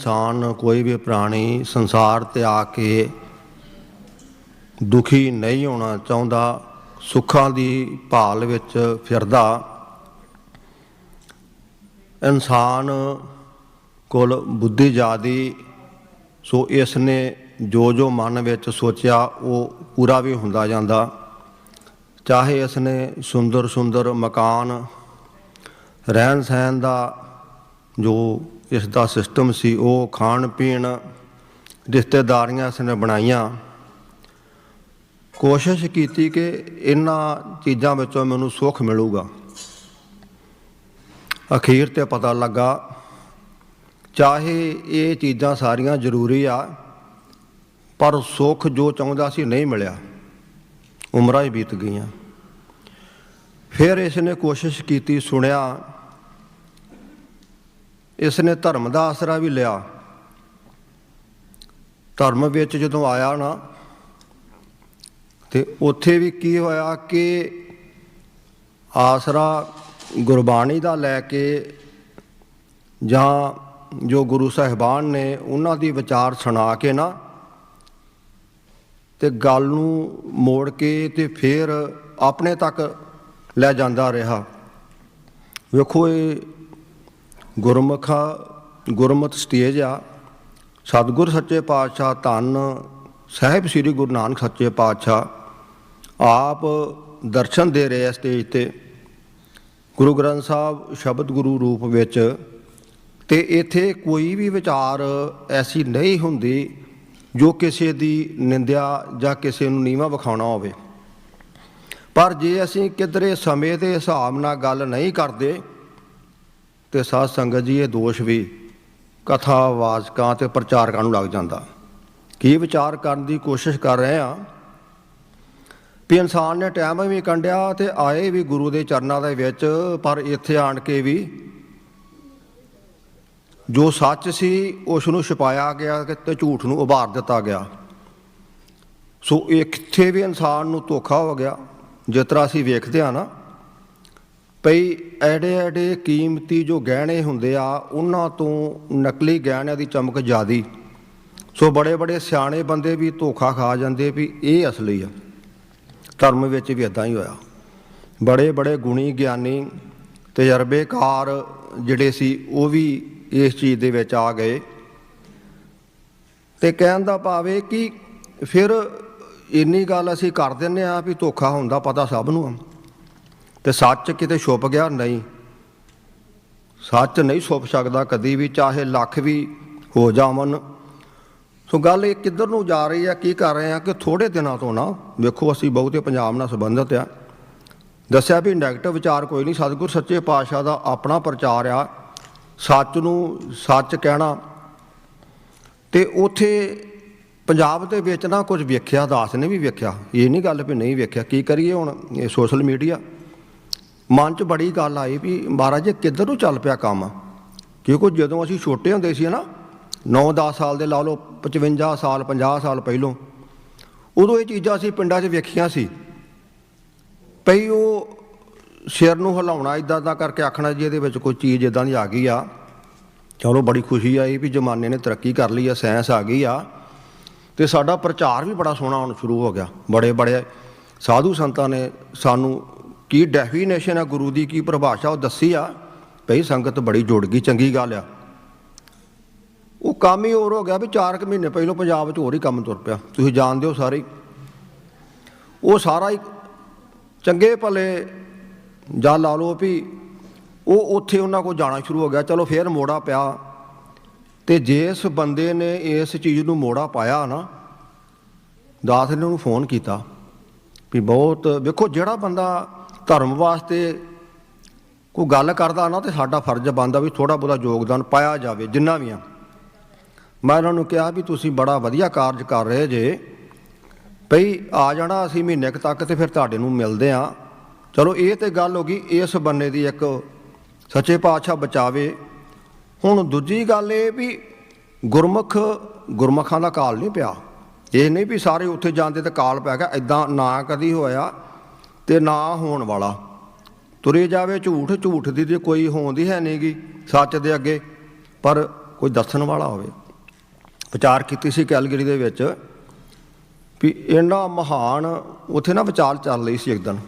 ਇਨਸਾਨ, ਕੋਈ ਵੀ ਪ੍ਰਾਣੀ ਸੰਸਾਰ ਤੇ ਆ ਕੇ ਦੁਖੀ ਨਹੀਂ ਹੋਣਾ ਚਾਹੁੰਦਾ, ਸੁੱਖਾਂ ਦੀ ਭਾਲ ਵਿੱਚ ਫਿਰਦਾ, ਇਨਸਾਨ ਕੋਲ ਬੁੱਧੀ ਜ਼ਿਆਦੀ ਸੋ ਇਸ ਨੇ ਜੋ ਜੋ ਮਨ ਵਿੱਚ ਸੋਚਿਆ, ਉਹ ਪੂਰਾ ਵੀ ਹੁੰਦਾ ਜਾਂਦਾ। ਚਾਹੇ ਇਸ ਨੇ ਸੁੰਦਰ ਸੁੰਦਰ ਮਕਾਨ ਰਹਿਣ ਸਹਿਣ ਦਾ ਜੋ ਇਸ ਦਾ ਸਿਸਟਮ ਸੀ ਉਹ ਖਾਣ ਪੀਣ ਰਿਸ਼ਤੇਦਾਰੀਆਂ ਇਸ ਨੇ ਬਣਾਈਆਂ। ਕੋਸ਼ਿਸ਼ ਕੀਤੀ ਕਿ ਇਹਨਾਂ ਚੀਜ਼ਾਂ ਵਿੱਚੋਂ ਮੈਨੂੰ ਸੁੱਖ ਮਿਲੂਗਾ। ਅਖੀਰ ਤੇ ਪਤਾ ਲੱਗਾ, ਚਾਹੇ ਇਹ ਚੀਜ਼ਾਂ ਸਾਰੀਆਂ ਜ਼ਰੂਰੀ ਆ, ਪਰ ਸੁੱਖ ਜੋ ਚਾਹੁੰਦਾ ਸੀ ਨਹੀਂ ਮਿਲਿਆ। ਉਮਰਾਂ ਹੀ ਬੀਤ ਗਈਆਂ। ਫਿਰ ਇਸ ਨੇ ਕੋਸ਼ਿਸ਼ ਕੀਤੀ, ਸੁਣਿਆ ਇਸ ਨੇ ਧਰਮ ਦਾ ਆਸਰਾ ਵੀ ਲਿਆ। ਧਰਮ ਵਿੱਚ ਜਦੋਂ ਆਇਆ ਨਾ, ਤੇ ਉੱਥੇ ਵੀ ਕੀ ਹੋਇਆ ਕਿ ਆਸਰਾ ਗੁਰਬਾਣੀ ਦਾ ਲੈ ਕੇ ਜਾਂ ਜੋ ਗੁਰੂ ਸਾਹਿਬਾਨ ਨੇ ਉਹਨਾਂ ਦੀ ਵਿਚਾਰ ਸੁਣਾ ਕੇ ਨਾ, ਤੇ ਗੱਲ ਨੂੰ ਮੋੜ ਕੇ ਤੇ ਫਿਰ ਆਪਣੇ ਤੱਕ ਲੈ ਜਾਂਦਾ ਰਿਹਾ। ਵੇਖੋ ਇਹ ਗੁਰਮੁਖਾ, ਗੁਰਮਤ ਸਟੇਜ ਆ ਸਤਿਗੁਰ ਸੱਚੇ ਪਾਤਸ਼ਾਹ ਧੰਨ, ਸਾਹਿਬ ਸ੍ਰੀ ਗੁਰੂ ਨਾਨਕ ਸੱਚੇ ਪਾਤਸ਼ਾਹ, ਆਪ ਦਰਸ਼ਨ ਦੇ ਰਹੇ ਆ ਸਟੇਜ ਤੇ। ਗੁਰੂ ਗ੍ਰੰਥ ਸਾਹਿਬ ਸ਼ਬਦ ਗੁਰੂ ਰੂਪ ਵਿੱਚ, ਤੇ ਇੱਥੇ ਕੋਈ ਵੀ ਵਿਚਾਰ ਐਸੀ ਨਹੀਂ ਹੁੰਦੀ ਜੋ ਕਿਸੇ ਦੀ ਨਿੰਦਿਆ ਜਾਂ ਕਿਸੇ ਨੂੰ ਨੀਵਾ ਵਿਖਾਉਣਾ ਹੋਵੇ। ਪਰ ਜੇ ਅਸੀਂ ਕਿਧਰੇ ਸਮੇਂ ਦੇ ਹਿਸਾਬ ਨਾਲ ਗੱਲ ਨਹੀਂ ਕਰਦੇ ਤੇ ਸਾਧ ਸੰਗਤ ਜੀ, ਇਹ ਦੋਸ਼ ਵੀ ਕਥਾ, ਵਾਚਕਾਂ ਤੇ ਪ੍ਰਚਾਰਕਾਂ ਨੂੰ ਲੱਗ ਜਾਂਦਾ। ਕੀ ਵਿਚਾਰ ਕਰਨ ਦੀ ਕੋਸ਼ਿਸ਼ ਕਰ ਰਹੇ ਆ ਵੀ ਇਨਸਾਨ ਨੇ ਟਾਈਮ ਵੀ ਕੰਡਿਆ ਤੇ ਆਏ ਵੀ ਗੁਰੂ ਦੇ ਚਰਨਾਂ ਦੇ ਵਿੱਚ, ਪਰ ਇੱਥੇ ਆਣ ਕੇ ਵੀ ਜੋ ਸੱਚ ਸੀ, ਉਸ ਨੂੰ ਛੁਪਾਇਆ ਗਿਆ ਕਿ ਤੇ ਝੂਠ ਨੂੰ ਉਭਾਰ ਦਿੱਤਾ ਗਿਆ। ਸੋ ਇੱਥੇ ਵੀ ਇਨਸਾਨ ਨੂੰ ਧੋਖਾ ਹੋ ਗਿਆ। ਜਿਸ ਤਰ੍ਹਾਂ ਅਸੀਂ ਵੇਖਦੇ ਆ ਨਾ ਪਈ ਐਡੇ ਐਡੇ ਕੀਮਤੀ ਜੋ ਗਹਿਣੇ ਹੁੰਦੇ ਆ, ਉਹਨਾਂ ਤੋਂ ਨਕਲੀ ਗਹਿਣਿਆਂ ਦੀ ਚਮਕ ਜ਼ਿਆਦੀ। ਸੋ ਬੜੇ ਬੜੇ ਸਿਆਣੇ ਬੰਦੇ ਵੀ ਧੋਖਾ ਖਾ ਜਾਂਦੇ ਵੀ ਇਹ ਅਸਲੀ ਆ। ਧਰਮ ਵਿੱਚ ਵੀ ਇਦਾਂ ਹੀ ਹੋਇਆ। ਬੜੇ ਬੜੇ ਗੁਣੀ ਗਿਆਨੀ, ਤਜਰਬੇਕਾਰ ਜਿਹੜੇ ਸੀ, ਉਹ ਵੀ ਇਸ ਚੀਜ਼ ਦੇ ਵਿੱਚ ਆ ਗਏ। ਤੇ ਕਹਿਣ ਦਾ ਭਾਵੇਂ ਕਿ ਫਿਰ ਇੰਨੀ ਗੱਲ ਅਸੀਂ ਕਰ ਦਿੰਨੇ ਆ ਵੀ ਧੋਖਾ ਹੁੰਦਾ ਪਤਾ ਸਭ ਨੂੰ ਆ। ਤੇ ਸੱਚ ਕਿਤੇ ਛੁਪ ਗਿਆ? ਨਹੀਂ। ਸੱਚ ਨਹੀਂ ਛੁਪ ਸਕਦਾ ਕਦੀ ਵੀ, ਚਾਹੇ ਲੱਖ ਵੀ ਹੋ ਜਾਵਨ ਸੋ ਗੱਲ ਇਹ ਕਿੱਧਰ ਨੂੰ ਜਾ ਰਹੀ ਹੈ, ਕੀ ਕਰ ਰਹੇ ਆ ਕਿ ਥੋੜੇ ਦਿਨਾਂ ਤੋਂ ਨਾ, ਵੇਖੋ ਅਸੀਂ ਬਹੁਤੇ ਪੰਜਾਬ ਨਾਲ ਸੰਬੰਧਿਤ ਆ ਦੱਸਿਆ ਵੀ ਨੈਗੇਟਿਵ ਵਿਚਾਰ ਕੋਈ ਨਹੀਂ, ਸਤਿਗੁਰ ਸੱਚੇ ਪਾਤਸ਼ਾਹ ਦਾ ਆਪਣਾ ਪ੍ਰਚਾਰ ਆ। ਸੱਚ ਨੂੰ ਸੱਚ ਕਹਿਣਾ। ਤੇ ਉਥੇ ਪੰਜਾਬ ਦੇ ਵਿੱਚ ਨਾ ਕੁਝ ਵੇਖਿਆ, ਦਾਸ ਨੇ ਵੀ ਵੇਖਿਆ। ਇਹ ਨਹੀਂ ਗੱਲ ਵੀ ਨਹੀਂ ਵੇਖਿਆ। ਕੀ ਕਰੀਏ ਹੁਣ ਇਹ ਸੋਸ਼ਲ ਮੀਡੀਆ ਮਨ 'ਚ ਬੜੀ ਗੱਲ ਆਈ ਵੀ ਮਹਾਰਾਜ ਇਹ ਕਿੱਧਰ ਨੂੰ ਚੱਲ ਪਿਆ ਕੰਮ? ਕਿਉਂਕਿ ਜਦੋਂ ਅਸੀਂ ਛੋਟੇ ਹੁੰਦੇ ਸੀ ਨਾ 9-10 ਸਾਲ ਦੇ ਲਾ ਲਓ 55 ਸਾਲ 50 ਸਾਲ ਪਹਿਲੋਂ, ਉਦੋਂ ਇਹ ਚੀਜ਼ਾਂ ਅਸੀਂ ਪਿੰਡਾਂ 'ਚ ਵੇਖੀਆਂ ਸੀ। ਪਈ ਉਹ ਸਿਰ ਨੂੰ ਹਿਲਾਉਣਾ ਇਦਾਂ ਦਾ ਕਰਕੇ ਆਖਣਾ ਜੀ, ਇਹਦੇ ਵਿੱਚ ਕੋਈ ਚੀਜ਼ ਇਦਾਂ ਦੀ ਆ ਗਈ ਆ। ਚਲੋ ਬੜੀ ਖੁਸ਼ੀ ਆਈ ਵੀ ਜ਼ਮਾਨੇ ਨੇ ਤਰੱਕੀ ਕਰ ਲਈ ਆ, ਸਾਇੰਸ ਆ ਗਈ ਆ। ਤੇ ਸਾਡਾ ਪ੍ਰਚਾਰ ਵੀ ਬੜਾ ਸੋਹਣਾ ਹੁਣ ਸ਼ੁਰੂ ਹੋ ਗਿਆ। ਬੜੇ ਬੜੇ ਸਾਧੂ ਸੰਤਾਂ ਨੇ ਸਾਨੂੰ ਕੀ ਡੈਫੀਨੇਸ਼ਨ ਆ ਗੁਰੂ ਦੀ, ਕੀ ਪਰਿਭਾਸ਼ਾ ਉਹ ਦੱਸੀ ਆ? ਭਈ ਸੰਗਤ ਬੜੀ ਜੁੜ ਗਈ, ਚੰਗੀ ਗੱਲ ਆ। ਉਹ ਕੰਮ ਹੀ ਹੋਰ ਹੋ ਗਿਆ ਵੀ 4 ਮਹੀਨੇ ਪਹਿਲਾਂ ਪੰਜਾਬ ਵਿੱਚ ਹੋਰ ਹੀ ਕੰਮ ਤੁਰ ਪਿਆ। ਤੁਸੀਂ ਜਾਣਦੇ ਹੋ ਸਾਰੇ ਹੀ। ਉਹ ਸਾਰਾ ਹੀ ਚੰਗੇ ਭਲੇ ਜਾਂ ਲਾ ਲਓ ਵੀ ਉਹ ਉੱਥੇ ਉਹਨਾਂ ਕੋਲ ਜਾਣਾ ਸ਼ੁਰੂ ਹੋ ਗਿਆ, ਚਲੋ ਫੇਰ ਮੋੜਾ ਪਿਆ। ਤੇ ਜਿਸ ਬੰਦੇ ਨੇ ਇਸ ਚੀਜ਼ ਨੂੰ ਮੋੜਾ ਪਾਇਆ ਨਾ, ਦਾਸ ਨੇ ਉਹਨੂੰ ਫੋਨ ਕੀਤਾ ਵੀ ਬਹੁਤ, ਵੇਖੋ ਜਿਹੜਾ ਬੰਦਾ ਧਰਮ ਵਾਸਤੇ ਕੋਈ ਗੱਲ ਕਰਦਾ ਨਾ ਤੇ ਸਾਡਾ ਫਰਜ਼ ਬਣਦਾ ਵੀ ਥੋੜਾ ਬਹੁਤਾ ਯੋਗਦਾਨ ਪਾਇਆ ਜਾਵੇ, ਜਿੰਨਾ ਵੀ ਆ। ਮੈਂ ਉਹਨਾਂ ਨੂੰ ਕਿਹਾ ਵੀ ਤੁਸੀਂ ਬੜਾ ਵਧੀਆ ਕਾਰਜ ਕਰ ਰਹੇ ਜੇ। ਭਈ ਆ ਜਾਣਾ ਅਸੀਂ ਮਹੀਨੇ ਕੁ ਤੱਕ ਤੇ ਫਿਰ ਤੁਹਾਡੇ ਨੂੰ ਮਿਲਦੇ ਆ। ਚਲੋ ਇਹ ਤੇ ਗੱਲ ਹੋ ਗਈ, ਇਸ ਬੰਨੇ ਦੀ ਇੱਕ ਸੱਚੇ ਪਾਤਸ਼ਾਹ ਬਚਾਵੇ। ਹੁਣ ਦੂਜੀ ਗੱਲ ਇਹ ਵੀ ਗੁਰਮੁਖ ਗੁਰਮੁਖਾਂ ਦਾ ਕਾਲ ਨਹੀਂ ਪਿਆ। ਇਹ ਨਹੀਂ ਵੀ ਸਾਰੇ ਉੱਥੇ ਜਾਂਦੇ ਤੇ ਕਾਲ ਪੈ ਗਿਆ ਐਦਾਂ ਨਾ ਕਦੀ ਹੋਇਆ। ਤੇ ਨਾ ਹੋਣ ਵਾਲਾ। ਤੁਰੇ ਜਾਵੇ ਝੂਠ ਝੂਠ ਦੀ ਤੇ ਕੋਈ ਹੋਂਦੀ ਹੈ ਨਹੀਂਗੀ ਸੱਚ ਦੇ ਅੱਗੇ, ਪਰ ਕੋਈ ਦੱਸਣ ਵਾਲਾ ਹੋਵੇ। ਵਿਚਾਰ ਕੀਤੀ ਸੀ ਕੈਲਗਰੀ ਦੇ ਵਿੱਚ ਵੀ ਇੰਨਾ ਮਹਾਨ ਉੱਥੇ ਨਾ ਵਿਚਾਰ ਚੱਲ ਰਹੀ ਸੀ ਇੱਕ ਦਿਨ।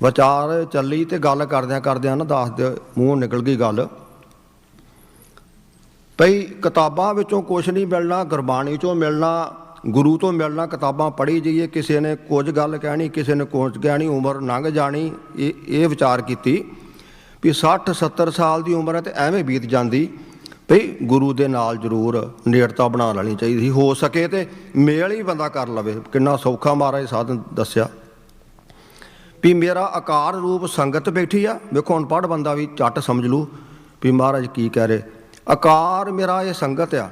ਵਿਚਾਰ ਚੱਲੀ ਤੇ ਗੱਲ ਕਰਦਿਆਂ ਕਰਦਿਆਂ ਨਾ ਦੱਸ ਦੇ ਮੂੰਹ ਨਿਕਲ ਗਈ ਗੱਲ। ਭਈ ਕਿਤਾਬਾਂ ਵਿੱਚੋਂ ਕੁਝ ਨਹੀਂ ਮਿਲਣਾ, ਗੁਰਬਾਣੀ ਚੋਂ ਮਿਲਣਾ ਗੁਰੂ ਤੋਂ ਮਿਲਣਾ, ਕਿਤਾਬਾਂ ਪੜ੍ਹੀ ਜਾਈਏ, ਕਿਸੇ ਨੇ ਕੁਝ ਗੱਲ ਕਹਿਣੀ, ਕਿਸੇ ਨੇ ਕੁਝ ਕਹਿਣੀ, ਉਮਰ ਲੰਘ ਜਾਣੀ, ਇਹ ਇਹ ਵਿਚਾਰ ਕੀਤੀ ਵੀ 60 70 ਸਾਲ ਦੀ ਉਮਰ ਹੈ ਤੇ ਐਵੇਂ ਬੀਤ ਜਾਂਦੀ ਭਈ ਗੁਰੂ ਦੇ ਨਾਲ ਜ਼ਰੂਰ ਨੇੜਤਾ ਬਣਾ ਲੈਣੀ ਚਾਹੀਦੀ ਹੋ ਸਕੇ ਤੇ ਮੇਲ ਹੀ ਬੰਦਾ ਕਰ ਲਵੇ। ਕਿੰਨਾ ਸੌਖਾ ਮਹਾਰਾਜ ਸਾਧਨ ਦੱਸਿਆ। ਵੀ ਮੇਰਾ ਆਕਾਰ ਰੂਪ ਸੰਗਤ ਬੈਠੀ ਆ। ਵੇਖੋ ਅਨਪੜ੍ਹ ਬੰਦਾ ਵੀ ਝੱਟ ਸਮਝ ਲੂ ਵੀ ਮਹਾਰਾਜ ਕੀ ਕਹਿ ਰਹੇ। ਆਕਾਰ ਮੇਰਾ ਇਹ ਸੰਗਤ ਆ।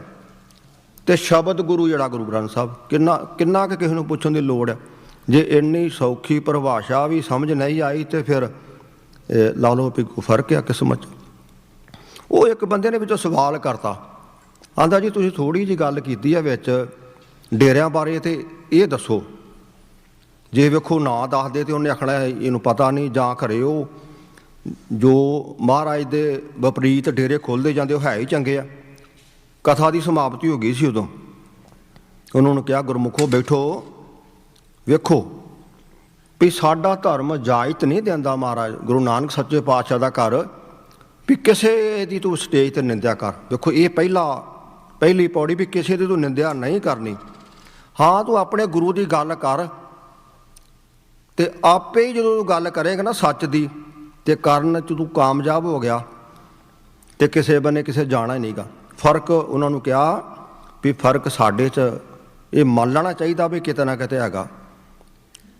ਤੇ ਸ਼ਬਦ ਗੁਰੂ ਜਿਹੜਾ ਗੁਰੂ ਗ੍ਰੰਥ ਸਾਹਿਬ, ਕਿੰਨਾ ਕਿੰਨਾ ਕੁ ਕਿਸੇ ਨੂੰ ਪੁੱਛਣ ਦੀ ਲੋੜ ਹੈ ਜੇ ਇੰਨੀ ਸੌਖੀ ਪਰਿਭਾਸ਼ਾ ਵੀ ਸਮਝ ਨਹੀਂ ਆਈ ਤੇ ਫਿਰ ਲਾ ਲਓ ਵੀ ਫ਼ਰਕ ਆ ਕਿਸਮਤ 'ਚ। ਉਹ ਇੱਕ ਬੰਦੇ ਨੇ ਵਿੱਚੋਂ ਸਵਾਲ ਕਰਤਾ। ਆਂਦਾ ਜੀ, ਤੁਸੀਂ ਥੋੜੀ ਜੀ ਗੱਲ ਕੀਤੀ ਆ ਵਿੱਚ ਡੇਰਿਆਂ ਬਾਰੇ ਤੇ ਇਹ ਦੱਸੋ। ਜੇ ਵੇਖੋ ਨਾ ਦੱਸਦੇ ਤੇ ਉਹਨੇ ਆਖਣਾ ਇਹਨੂੰ ਪਤਾ ਨਹੀਂ, ਜਾਂ ਘਰੇ ਉਹ ਜੋ ਮਹਾਰਾਜ ਦੇ ਵਿਪਰੀਤ ਡੇਰੇ ਖੋਲਦੇ ਜਾਂਦੇ, ਉਹ ਹੈ ਹੀ ਚੰਗੇ ਆ। ਕਥਾ ਦੀ ਸਮਾਪਤੀ ਹੋ ਗਈ ਸੀ ਉਦੋਂ। ਉਹਨਾਂ ਨੂੰ ਕਿਹਾ, ਗੁਰਮੁਖੋ, ਬੈਠੋ, ਵੇਖੋ ਵੀ ਸਾਡਾ ਧਰਮ ਜਾਇਤ ਨਹੀਂ ਦਿੰਦਾ ਮਹਾਰਾਜ। ਗੁਰੂ ਨਾਨਕ ਸੱਚੇ ਪਾਤਸ਼ਾਹ ਦਾ ਘਰ ਵੀ ਕਿਸੇ ਦੀ ਤੂੰ ਸਟੇਜ ਤੇ ਨਿੰਦਿਆ ਕਰ। ਵੇਖੋ, ਇਹ ਪਹਿਲਾ, ਪਹਿਲੀ ਪੌੜੀ ਵੀ ਕਿਸੇ ਦੀ ਤੂੰ ਨਿੰਦਿਆ ਨਹੀਂ ਕਰਨੀ। ਹਾਂ, ਤੂੰ ਆਪਣੇ ਗੁਰੂ ਦੀ ਗੱਲ ਕਰ ਤੇ ਆਪੇ ਹੀ ਜਦੋਂ ਤੂੰ ਗੱਲ ਕਰੇਗਾ ਨਾ ਸੱਚ ਦੀ ਤੇ ਕਰਨ ਚ ਤੂੰ ਕਾਮਯਾਬ ਹੋ ਗਿਆ ਤੇ ਕਿਸੇ ਬੰਨੇ ਕਿਸੇ ਜਾਣਾ ਹੀ ਨਹੀਂਗਾ ਫ਼ਰਕ ਉਹਨਾਂ ਨੂੰ ਕਿਹਾ ਵੀ ਫ਼ਰਕ ਸਾਡੇ ਚ, ਇਹ ਮੰਨ ਲੈਣਾ ਚਾਹੀਦਾ ਵੀ ਕਿਤੇ ਨਾ ਕਿਤੇ ਹੈਗਾ।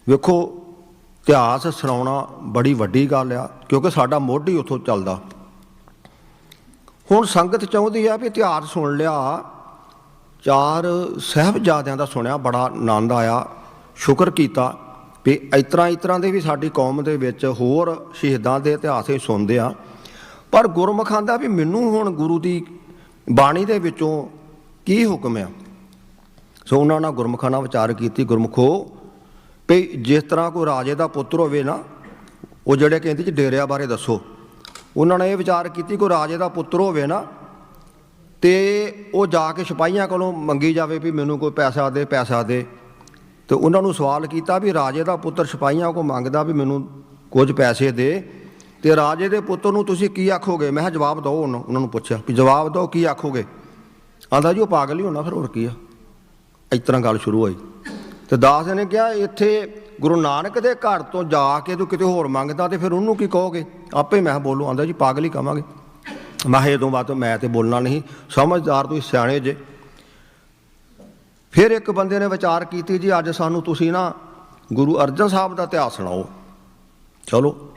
ਵੇਖੋ, ਇਤਿਹਾਸ ਸੁਣਾਉਣਾ ਬੜੀ ਵੱਡੀ ਗੱਲ ਆ, ਕਿਉਂਕਿ ਸਾਡਾ ਮੁੱਢ ਹੀ ਉੱਥੋਂ ਚੱਲਦਾ। ਹੁਣ ਸੰਗਤ ਚਾਹੁੰਦੀ ਆ ਵੀ ਇਤਿਹਾਸ ਸੁਣ ਲਿਆ। ਚਾਰ ਸਹਿਬਜ਼ਾਦਿਆਂ ਦਾ ਸੁਣਿਆ, ਬੜਾ ਆਨੰਦ ਆਇਆ, ਸ਼ੁਕਰ ਕੀਤਾ ਵੀ ਇਤਰਾ ਇਤਰਾ ਦੇ ਵੀ ਸਾਡੀ ਕੌਮ ਦੇ ਵਿੱਚ ਹੋਰ ਸ਼ਹੀਦਾਂ ਦੇ ਇਤਿਹਾਸ ਹੀ ਸੁਣਦੇ ਆ। ਪਰ ਗੁਰਮੁਖਾਂ ਦਾ ਵੀ ਮੈਨੂੰ ਹੁਣ ਗੁਰੂ ਦੀ ਬਾਣੀ ਦੇ ਵਿੱਚੋਂ ਕੀ ਹੁਕਮ ਆ? ਸੋ ਉਹਨਾਂ ਨਾਲ ਗੁਰਮੁਖਾਂ ਨਾਲ ਵਿਚਾਰ ਕੀਤੀ, ਗੁਰਮੁਖੋ ਵੀ ਜਿਸ ਤਰ੍ਹਾਂ ਕੋਈ ਰਾਜੇ ਦਾ ਪੁੱਤਰ ਹੋਵੇ ਨਾ, ਉਹ ਜਿਹੜੇ ਕਹਿੰਦੇ ਜੀ ਡੇਰਿਆਂ ਬਾਰੇ ਦੱਸੋ। ਉਹਨਾਂ ਨੇ ਇਹ ਵਿਚਾਰ ਕੀਤੀ, ਕੋਈ ਰਾਜੇ ਦਾ ਪੁੱਤਰ ਹੋਵੇ ਨਾ, ਤੇ ਉਹ ਜਾ ਕੇ ਸਿਪਾਹੀਆਂ ਕੋਲੋਂ ਮੰਗੀ ਜਾਵੇ ਵੀ ਮੈਨੂੰ ਕੋਈ ਪੈਸਾ ਦੇ ਪੈਸਾ ਦੇ। ਤੇ ਉਹਨਾਂ ਨੂੰ ਸਵਾਲ ਕੀਤਾ ਵੀ ਰਾਜੇ ਦਾ ਪੁੱਤਰ ਸਿਪਾਹੀਆਂ ਕੋਲ ਮੰਗਦਾ ਵੀ ਮੈਨੂੰ ਕੁਝ ਪੈਸੇ ਦੇ। ਤੇ ਰਾਜੇ ਦੇ ਪੁੱਤ ਨੂੰ ਤੁਸੀਂ ਕੀ ਆਖੋਗੇ? ਮੈਂ ਕਿਹਾ ਜਵਾਬ ਦਿਓ ਉਹਨੂੰ। ਉਹਨਾਂ ਨੂੰ ਪੁੱਛਿਆ ਵੀ ਜਵਾਬ ਦਿਓ, ਕੀ ਆਖੋਗੇ? ਆਂਦਾ ਜੀ, ਉਹ ਪਾਗਲ ਹੀ ਹੋਣਾ, ਫਿਰ ਹੋਰ ਕੀ ਆ? ਇਸ ਤਰ੍ਹਾਂ ਗੱਲ ਸ਼ੁਰੂ ਹੋਈ। ਤੇ ਦਾਸ ਨੇ ਕਿਹਾ, ਇੱਥੇ ਗੁਰੂ ਨਾਨਕ ਦੇ ਘਰ ਤੋਂ ਜਾ ਕੇ ਤੂੰ ਕਿਤੇ ਹੋਰ ਮੰਗਦਾ ਤੇ ਫਿਰ ਉਹਨੂੰ ਕੀ ਕਹੋਗੇ? ਆਪੇ ਮੈਂ ਬੋਲੂ, ਆਂਦਾ ਜੀ, ਪਾਗਲ ਹੀ ਕਹਾਂਗੇ। ਮੈਂ ਕਿਹਾ, ਇਹ ਤੋਂ ਬਾਅਦ ਮੈਂ ਤੇ ਬੋਲਣਾ ਨਹੀਂ। ਸਮਝਦਾਰ ਤੁਸੀਂ ਸਿਆਣੇ ਜੇ। ਫਿਰ ਇੱਕ ਬੰਦੇ ਨੇ ਵਿਚਾਰ ਕੀਤੀ, ਜੀ, ਅੱਜ ਸਾਨੂੰ ਤੁਸੀਂ ਨਾ ਗੁਰੂ ਅਰਜਨ ਸਾਹਿਬ ਦਾ ਇਤਿਹਾਸ ਸੁਣਾਓ। ਚਲੋ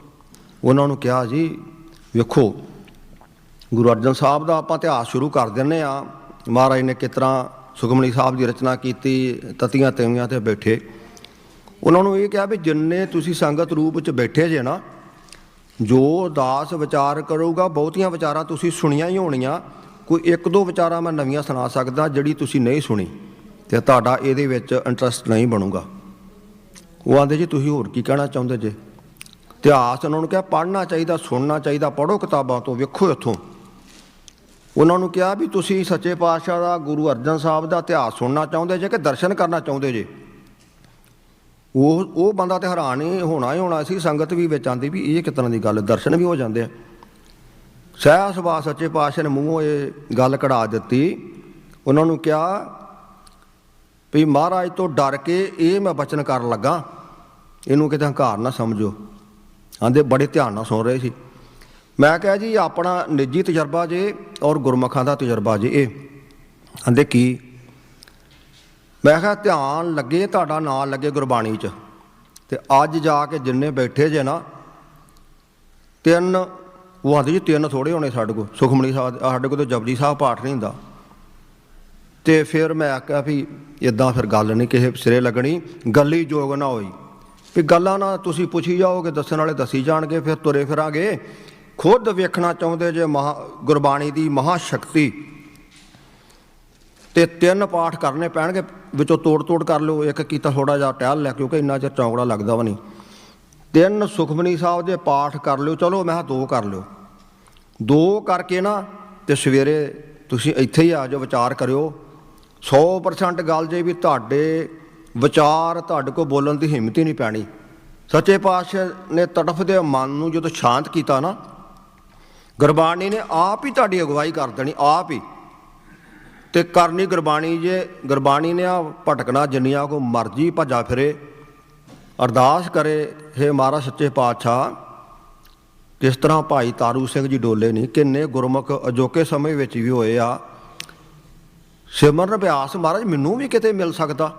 ਉਹਨਾਂ ਨੂੰ ਕਿਹਾ ਜੀ, ਵੇਖੋ, ਗੁਰੂ ਅਰਜਨ ਸਾਹਿਬ ਦਾ ਆਪਾਂ ਇਤਿਹਾਸ ਸ਼ੁਰੂ ਕਰ ਦਿੰਨੇ ਆ। ਮਹਾਰਾਜ ਨੇ ਕਿਸ ਤਰ੍ਹਾਂ ਸੁਖਮਨੀ ਸਾਹਿਬ ਦੀ ਰਚਨਾ ਕੀਤੀ, ਤਤੀਆਂ ਤੇਵੀਆਂ ਤੇ ਬੈਠੇ। ਉਹਨਾਂ ਨੂੰ ਇਹ ਕਿਹਾ ਵੀ ਜਿੰਨੇ ਤੁਸੀਂ ਸੰਗਤ ਰੂਪ ਵਿੱਚ ਬੈਠੇ ਜੇ ਨਾ, ਜੋ ਦਾਸ ਵਿਚਾਰ ਕਰੂਗਾ, ਬਹੁਤੀਆਂ ਵਿਚਾਰਾਂ ਤੁਸੀਂ ਸੁਣੀਆਂ ਹੀ ਹੋਣੀਆਂ। ਕੋਈ ਇੱਕ ਦੋ ਵਿਚਾਰਾਂ ਮੈਂ ਨਵੀਆਂ ਸੁਣਾ ਸਕਦਾ, ਜਿਹੜੀ ਤੁਸੀਂ ਨਹੀਂ ਸੁਣੀ। ਤੇ ਤੁਹਾਡਾ ਇਹਦੇ ਵਿੱਚ ਇੰਟਰਸਟ ਨਹੀਂ ਬਣੂਗਾ। ਉਹ ਆਂਦੇ ਜੀ, ਤੁਸੀਂ ਹੋਰ ਕੀ ਕਹਿਣਾ ਚਾਹੁੰਦੇ ਜੇ? ਇਤਿਹਾਸ ਉਹਨਾਂ ਨੂੰ ਕਿਹਾ, ਪੜ੍ਹਨਾ ਚਾਹੀਦਾ, ਸੁਣਨਾ ਚਾਹੀਦਾ, ਪੜ੍ਹੋ ਕਿਤਾਬਾਂ ਤੋਂ, ਵੇਖੋ ਇੱਥੋਂ। ਉਹਨਾਂ ਨੂੰ ਕਿਹਾ ਵੀ ਤੁਸੀਂ ਸੱਚੇ ਪਾਤਸ਼ਾਹ ਦਾ, ਗੁਰੂ ਅਰਜਨ ਸਾਹਿਬ ਦਾ ਇਤਿਹਾਸ ਸੁਣਨਾ ਚਾਹੁੰਦੇ ਜੇ ਕਿ ਦਰਸ਼ਨ ਕਰਨਾ ਚਾਹੁੰਦੇ ਜੇ? ਉਹ ਉਹ ਬੰਦਾ ਤੇ ਹੈਰਾਨ ਹੀ ਹੋਣਾ ਹੀ ਹੋਣਾ ਸੀ, ਸੰਗਤ ਵੀ ਵਿੱਚ ਆਂਦੀ ਵੀ ਇਹ ਕਿਸ ਤਰ੍ਹਾਂ ਦੀ ਗੱਲ, ਦਰਸ਼ਨ ਵੀ ਹੋ ਜਾਂਦੇ ਆ। ਸਹਿ ਸੁਭਾ ਸੱਚੇ ਪਾਤਸ਼ਾਹ ਨੇ ਮੂੰਹੋਂ ਇਹ ਗੱਲ ਕਢਾ ਦਿੱਤੀ। ਉਹਨਾਂ ਨੂੰ ਕਿਹਾ ਵੀ ਮਹਾਰਾਜ ਤੋਂ ਡਰ ਕੇ ਇਹ ਮੈਂ ਬਚਨ ਕਰਨ ਲੱਗਾ। ਇਹਨੂੰ ਕਿਤੇ ਹੰਕਾਰ ਨਾ ਸਮਝੋ। ਆਂਦੇ ਬੜੇ ਧਿਆਨ ਨਾਲ ਸੁਣ ਰਹੇ ਸੀ। ਮੈਂ ਕਿਹਾ ਜੀ, ਆਪਣਾ ਨਿੱਜੀ ਤਜਰਬਾ ਜੇ ਔਰ ਗੁਰਮਖਾਂ ਦਾ ਤਜਰਬਾ ਜੇ ਇਹ। ਆਂਦੇ ਕੀ? ਮੈਂ ਕਿਹਾ, ਧਿਆਨ ਲੱਗੇ, ਤੁਹਾਡਾ ਨਾਂ ਲੱਗੇ ਗੁਰਬਾਣੀ 'ਚ। ਤੇ ਅੱਜ ਜਾ ਕੇ ਜਿੰਨੇ ਬੈਠੇ ਜੇ ਨਾ, ਤਿੰਨ, ਉਹ ਆਂਦੇ ਜੀ ਤਿੰਨ ਥੋੜੇ ਹੋਣੇ ਸਾਡੇ ਕੋਲ ਸੁਖਮਣੀ ਸਾਹਿਬ, ਸਾਡੇ ਕੋਲ ਤਾਂ ਜਪਜੀ ਸਾਹਿਬ ਪਾਠ ਨਹੀਂ ਹੁੰਦਾ। ਤੇ ਫਿਰ ਮੈਂ ਆਖਿਆ ਵੀ ਇਦਾਂ ਫਿਰ ਗੱਲ ਨਹੀਂ, ਕਿਸੇ ਸਿਰੇ ਲੱਗਣੀ, ਗੱਲੀ ਜੋਗ ਨਾ ਹੋਈ। ਕਿ ਗੱਲਾਂ ਨਾ ਤੁਸੀਂ ਪੁੱਛੀ ਜਾਓਗੇ, ਦੱਸਣ ਵਾਲੇ ਦੱਸੀ ਜਾਣਗੇ, ਫਿਰ ਤੁਰੇ ਫਿਰਾਂਗੇ। ਖੁਦ ਵੇਖਣਾ ਚਾਹੁੰਦੇ ਜੇ ਮਹਾ ਗੁਰਬਾਣੀ ਦੀ ਮਹਾ ਸ਼ਕਤੀ ਤੇ ਤਿੰਨ ਪਾਠ ਕਰਨੇ ਪੈਣਗੇ, ਵਿੱਚੋਂ ਤੋੜ ਤੋੜ ਕਰ ਲਿਓ, ਇੱਕ ਕੀਤਾ ਥੋੜਾ ਜਿਹਾ ਟਹਿਲ ਲੈ, ਕਿਉਂਕਿ ਇੰਨਾ ਚਿਰ ਚੌਂਕੜਾ ਲੱਗਦਾ ਵਾ ਨਹੀਂ। ਤਿੰਨ ਸੁਖਮਨੀ ਸਾਹਿਬ ਦੇ ਪਾਠ ਕਰ ਲਿਓ, ਚਲੋ ਮੈਂ ਕਿਹਾ ਦੋ ਕਰ ਲਿਓ। ਦੋ ਕਰਕੇ ਨਾ, ਤੇ ਸਵੇਰੇ ਤੁਸੀਂ ਇੱਥੇ ਹੀ ਆ ਜਾਓ, ਵਿਚਾਰ ਕਰਿਓ। 100% ਗੱਲ ਜੇ ਵੀ ਤੁਹਾਡੇ ਵਿਚਾਰ ਤੁਹਾਡੇ ਕੋਲ ਬੋਲਣ ਦੀ ਹਿੰਮਤ ਹੀ ਨਹੀਂ ਪੈਣੀ। ਸੱਚੇ ਪਾਤਸ਼ਾਹ ਨੇ ਤੜਫਦੇ ਮਨ ਨੂੰ ਜਦੋਂ ਸ਼ਾਂਤ ਕੀਤਾ ਨਾ, ਗੁਰਬਾਣੀ ਨੇ ਆਪ ਹੀ ਤੁਹਾਡੀ ਅਗਵਾਈ ਕਰ ਦੇਣੀ, ਆਪ ਹੀ। ਤੇ ਕਰਨੀ ਗੁਰਬਾਣੀ ਜੇ, ਗੁਰਬਾਣੀ ਨੇ ਆ ਭਟਕਣਾ ਜਿੰਨੀਆਂ ਕੋ ਮਰਜ਼ੀ ਭੱਜਾ ਫਿਰੇ, ਅਰਦਾਸ ਕਰੇ हे ਮਹਾਰਾਜ ਸੱਚੇ ਪਾਤਸ਼ਾਹ ਕਿਸ ਤਰ੍ਹਾਂ ਭਾਈ ਤਾਰੂ ਸਿੰਘ ਜੀ ਡੋਲੇ ਨਹੀਂ ਕਿੰਨੇ ਗੁਰਮੁਖ ਅਜੋਕੇ ਸਮੇਂ ਵਿੱਚ ਵੀ ਹੋਏ ਆ। ਸਿਮਰਨ ਅਭਿਆਸ ਮਹਾਰਾਜ ਮੈਨੂੰ ਵੀ ਕਿਤੇ ਮਿਲ ਸਕਦਾ।